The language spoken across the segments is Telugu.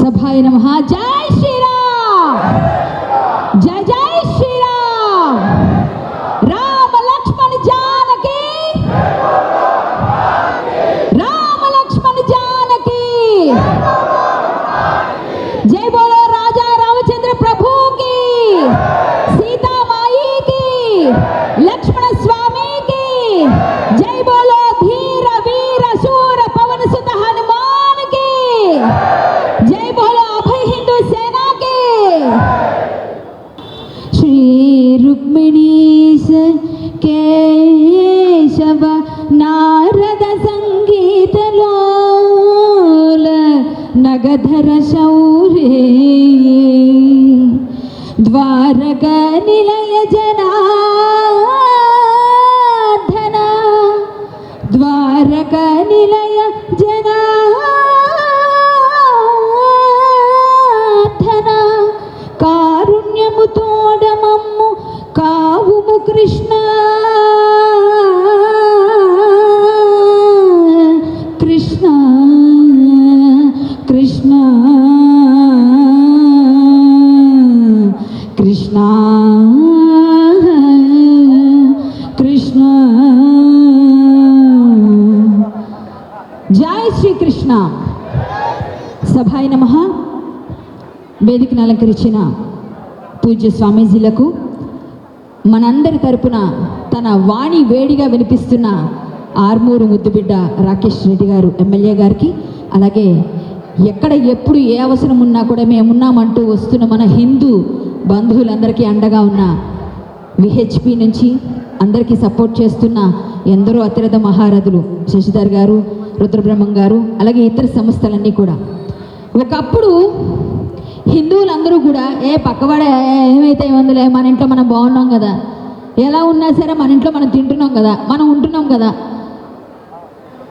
సభాయ నమ. జై శ్రీరామ్! తారక నిలయ జనాథన కారుణ్యము తోడమమ్ము కావుము కృష్ణ. వేదికను అలంకరించిన పూజ్య స్వామీజీలకు మనందరి తరపున తన వాణి వేడిగా వినిపిస్తున్న ఆర్మూరు ముద్దుబిడ్డ రాకేష్ రెడ్డి గారు ఎమ్మెల్యే గారికి అలాగే ఎక్కడ ఎప్పుడు ఏ అవసరం ఉన్నా కూడా మేమున్నామంటూ వస్తున్న మన హిందూ బంధువులందరికీ అండగా ఉన్న విహెచ్పి నుంచి అందరికీ సపోర్ట్ చేస్తున్న ఎందరో అతిరథ మహారథులు శశిధర్ గారు రుద్రబ్రహ్మం గారు అలాగే ఇతర సంస్థలన్నీ కూడా. ఒకప్పుడు హిందువులందరూ కూడా ఏ పక్కవాడే ఏమైతే ఏముందిలే మన ఇంట్లో మనం బాగున్నాం కదా. ఎలా ఉన్నా సరే మన ఇంట్లో మనం తింటున్నాం కదా మనం ఉంటున్నాం కదా.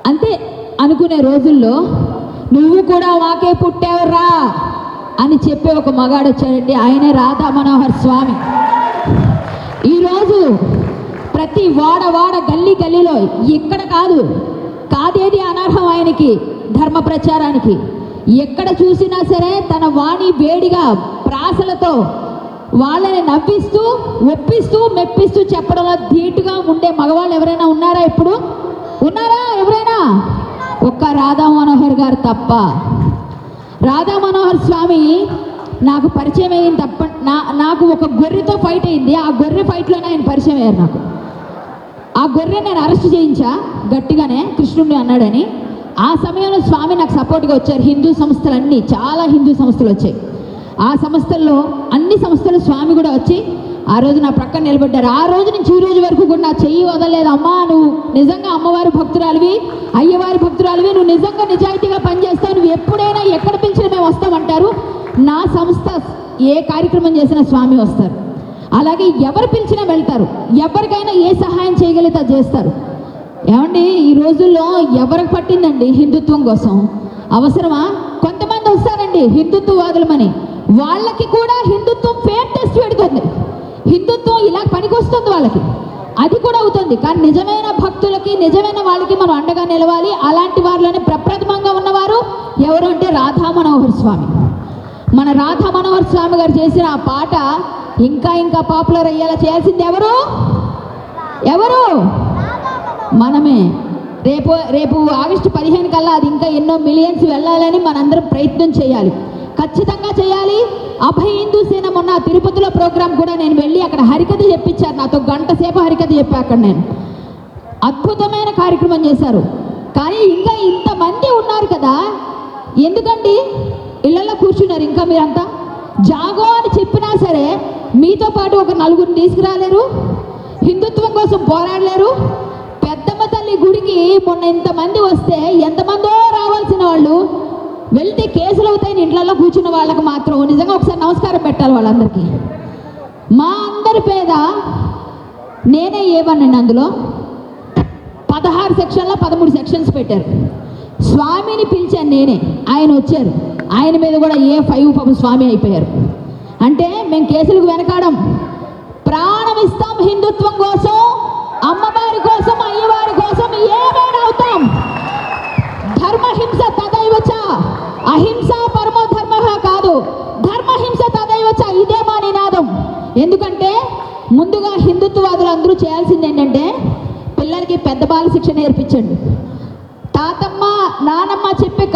అంతే అనుకునే రోజుల్లో నువ్వు కూడా వాకే పుట్టావురా అని చెప్పే ఒక మగాడు వచ్చాడండి. ఆయనే రాధా మనోహర్ స్వామి. ఈరోజు ప్రతి వాడ వాడ గల్లీ గల్లీలో ఇక్కడ కాదు కాదేది అనర్హం ఆయనకి ధర్మ ప్రచారానికి. ఎక్కడ చూసినా సరే తన వాణి వేడిగా ప్రాసలతో వాళ్ళని నవ్విస్తూ ఒప్పిస్తూ మెప్పిస్తూ చెప్పడంలో ధీటుగా ఉండే మగవాళ్ళు ఎవరైనా ఉన్నారా ఇప్పుడు? ఉన్నారా ఎవరైనా? ఒక్క రాధా మనోహర్ గారు తప్ప. రాధా మనోహర్ స్వామి నాకు పరిచయం అయింది తప్ప నా నాకు ఒక గొర్రెతో ఫైట్ అయింది. ఆ గొర్రె ఫైట్లోనే ఆయన పరిచయం అయ్యారు నాకు. ఆ గొర్రె నేను అరెస్ట్ చేయించా గట్టిగానే కృష్ణుడిని అన్నాడని. ఆ సమయంలో స్వామి నాకు సపోర్ట్గా వచ్చారు. హిందూ సంస్థలన్నీ చాలా హిందూ సంస్థలు వచ్చాయి. ఆ సంస్థల్లో అన్ని సంస్థలు స్వామి కూడా వచ్చి ఆ రోజు నా ప్రక్కన నిలబడ్డారు. ఆ రోజు నుంచి ఈ రోజు వరకు కూడా నా చెయ్యి వదలలేదు. అమ్మా నువ్వు నిజంగా అమ్మవారి భక్తురాలివి అయ్యవారి భక్తురాలివి నువ్వు నిజంగా నిజాయితీగా పనిచేస్తావు నువ్వు ఎప్పుడైనా ఎక్కడ పిలిచిన మేము వస్తామంటారు. నా సంస్థ ఏ కార్యక్రమం చేసినా స్వామి వస్తారు. అలాగే ఎవరు పిలిచినా వెళ్తారు. ఎవరికైనా ఏ సహాయం చేయగలిగితే అది చేస్తారు. ఏమండి ఈ రోజుల్లో ఎవరికి పట్టిందండి హిందుత్వం కోసం? అవసరమా? కొంతమంది వస్తారండి హిందుత్వవాదులమని. వాళ్ళకి కూడా హిందుత్వం ఫేర్ టెస్ట్ పెడుతుంది. హిందుత్వం ఇలా పనికొస్తుంది వాళ్ళకి. అది కూడా అవుతుంది. కానీ నిజమైన భక్తులకి నిజమైన వాళ్ళకి మనం అండగా నిలవాలి. అలాంటి వారిలోనే ప్రప్రథమంగా ఉన్నవారు ఎవరు అంటే రాధా మనోహర్ స్వామి. మన రాధా మనోహర్ స్వామి గారు చేసిన ఆ పాట ఇంకా ఇంకా పాపులర్ అయ్యేలా చేయాల్సింది ఎవరు? ఎవరు? మనమే. రేపు రేపు ఆగస్టు పదిహేను కల్లా అది ఇంకా ఎన్నో మిలియన్స్ వెళ్ళాలని మనందరం ప్రయత్నం చేయాలి. ఖచ్చితంగా చేయాలి. అభయ హిందూ సేన మొన్న తిరుపతిలో ప్రోగ్రాం కూడా నేను వెళ్ళి అక్కడ హరికథ చెప్పించారు. నాతో గంట సేపు హరికథ చెప్పా అక్కడ నేను. అద్భుతమైన కార్యక్రమం చేశారు. కానీ ఇంకా ఇంతమంది ఉన్నారు కదా. ఎందుకండి? ఇళ్ళలో కూర్చున్నారు ఇంకా మీరంతా? జాగో అని చెప్పినా సరే మీతో పాటు ఒక నలుగురిని తీసుకురాలేరు. హిందుత్వం కోసం పోరాడలేరు. గుడికి మొన్న ఇంతమంది వస్తే ఎంతమందో రావాల్సిన వాళ్ళు. వెళ్తే కేసులు అవుతాయని ఇంట్లలో కూర్చున్న వాళ్ళకి మాత్రం నిజంగా ఒకసారి నమస్కారం పెట్టాలి వాళ్ళందరికీ. మా అందరి పేద నేనే ఏమన్నాను అందులో? పదహారు సెక్షన్లో పదమూడు సెక్షన్స్ పెట్టారు. స్వామిని పిలిచాను నేనే. ఆయన వచ్చారు. ఆయన మీద కూడా ఏ ఫైవ్ పాపం స్వామి అయిపోయారు. అంటే మేము కేసులకు వెనకాడం. ప్రాణం ఇస్తాం హిందుత్వం కోసం అమ్మవారి కోసం అయ్యవారి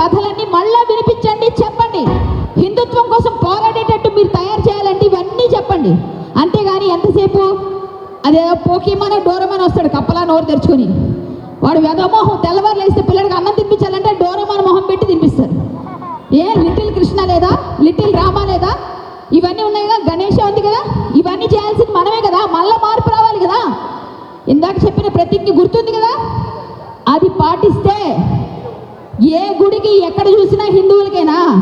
కథలన్నీ మళ్ళా వినిపించండి చెప్పండి. హిందుత్వం కోసం పోరాడేటట్టు మీరు తయారు చేయాలండి ఇవన్నీ చెప్పండి. అంతేగాని ఎంతసేపు? అదేదో పోకీమనో డోరమన్ వస్తాడు కప్పలా నోరు తెరుచుకొని. వాడు వెదమోహం తెల్లవారు లేస్తే పిల్లడికి అన్నం తినిపించాలంటే డోరమాన్ మొహం పెట్టి తినిపిస్తారు. ఏ లిటిల్ కృష్ణ లేదా? లిటిల్ రామ లేదా? ఇవన్నీ ఉన్నాయి కదా గణేష ఉంది కదా? ఇవన్నీ చేయాల్సింది మనమే కదా మళ్ళీ మార్పు రావాలి కదా. ఇందాక చెప్పిన ప్రతిజ్ఞ గుర్తుంది కదా? అది పాటిస్తే ఏ గుడికి ఎక్కడ చూసినా హిందువులకైనా?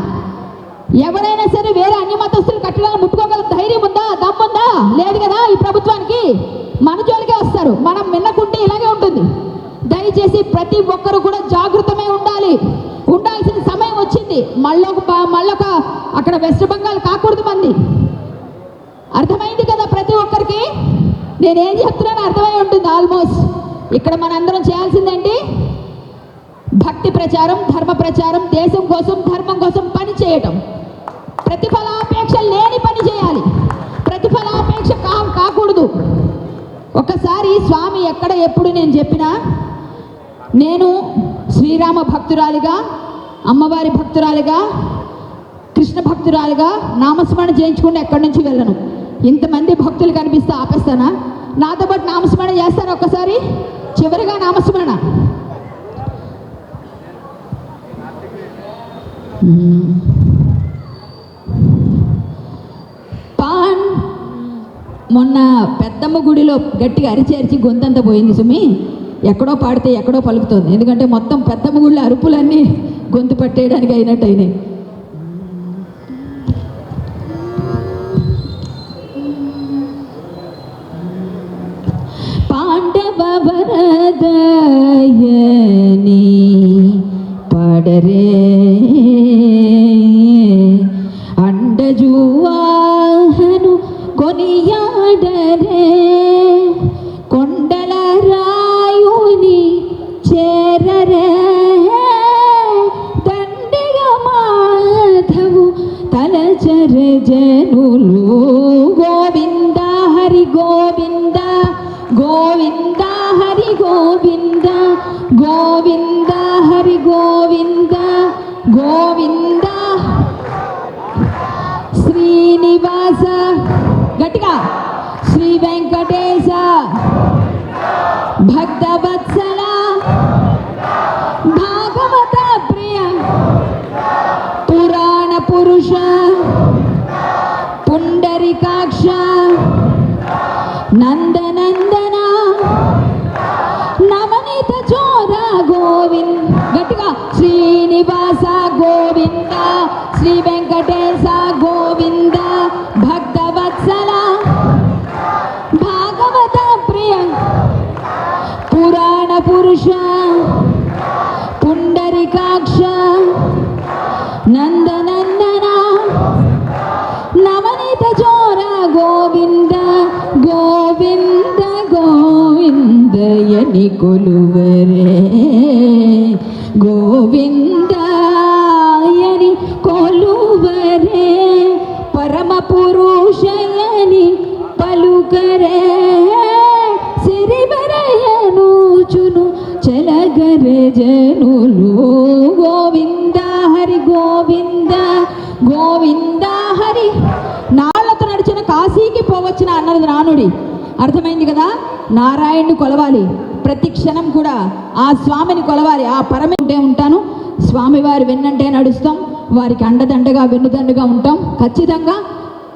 ఎవరైనా సరే వేరే అన్ని మతస్థులు కట్టడాలు ముట్టుకోగల ధైర్యం ఉందా? దమ్ముందా లేదు కదా ఈ ప్రభుత్వానికి? మన జోలికే వస్తారు. మనం విన్నకుంటే ఇలాగే ఉంటుంది. దయచేసి ప్రతి ఒక్కరు కూడా జాగృతమై ఉండాలి. ఉండాల్సిన సమయం వచ్చింది. మళ్ళొక మళ్ళొక అక్కడ వెస్ట్ బెంగాల్ కాకూడదు మంది. అర్థమైంది కదా ప్రతి ఒక్కరికి? నేనేం చెప్తున్నాను అర్థమై ఉంటుంది ఆల్మోస్ట్. ఇక్కడ మనందరం చేయాల్సిందేంటి? భక్తి ప్రచారం ధర్మ ప్రచారం దేశం కోసం ధర్మం కోసం పని చేయటం. ప్రతిఫలాపేక్ష లేని పని చేయాలి. ప్రతిఫలాపేక్ష కా కాకూడదు. ఒకసారి స్వామి ఎక్కడ ఎప్పుడు నేను చెప్పినా నేను శ్రీరామ భక్తురాలిగా అమ్మవారి భక్తురాలిగా కృష్ణ భక్తురాలిగా నామస్మరణ చేయించుకుని ఎక్కడి నుంచి వెళ్ళను? ఇంతమంది భక్తులు కనిపిస్తే ఆపేస్తానా? నాతో పాటు నామస్మరణ చేస్తారా ఒక్కసారి? చివరిగా నామస్మరణ. పాన్ మొన్న పెద్దమ్మ గుడిలో గట్టిగా అరిచి అరిచి గొంతంతా పోయింది సుమి. ఎక్కడో పాడితే ఎక్కడో పలుకుతుంది. ఎందుకంటే మొత్తం పెద్దమ్మ గుళ్ళ అరుపులన్నీ గొంతు పట్టేయడానికి అయినట్టు అయినాయి. పాండవ వరదయని పడరే గట్టిగా శ్రీ వెంకటేశ భక్తవత్సల నీ కొలువరే. గోవిందాయని కొలువరే. పరమ పురుషయని పలుకరే. సిరివరయనుచును చలగరే జనులు. గోవింద హరి గోవింద గోవింద హరి. నాళ్ళతో నడిచిన కాశీకి పోవచ్చిన అన్నది నానుడి. అర్థమైంది కదా? నారాయణ్ణి కొలవాలి. ప్రతి క్షణం కూడా ఆ స్వామిని కొలవాలి. ఆ పరమే ఉంటే ఉంటాను. స్వామివారి వెన్నంటే నడుస్తాం. వారికి అండదండగా వెన్నుదండగా ఉంటాం. ఖచ్చితంగా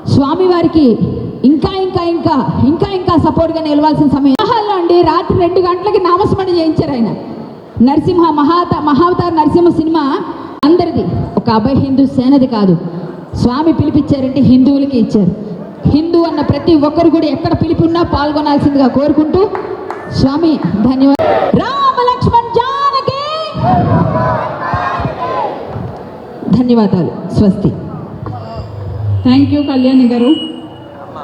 స్వామివారికి ఇంకా ఇంకా ఇంకా ఇంకా ఇంకా సపోర్ట్గా నిలవాల్సిన సమయం. వివాహాల్లో అండి రాత్రి రెండు గంటలకి నామస్మరణ చేయించారు ఆయన. నరసింహ మహాత మహావతార్ నరసింహ సినిమా అందరిది. ఒక అభయ హిందూ సేనది కాదు. స్వామి పిలిపించారంటే హిందువులకి ఇచ్చారు. హిందూ అన్న ప్రతి ఒక్కరు కూడా ఎక్కడ పిలిపున్నా పాల్గొనాల్సిందిగా కోరుకుంటూ స్వామి ధన్యవాదాలు. రామ లక్ష్మణ్ జానకి! ధన్యవాదాలు. స్వస్తి. థ్యాంక్ యూ కళ్యాణి గారు.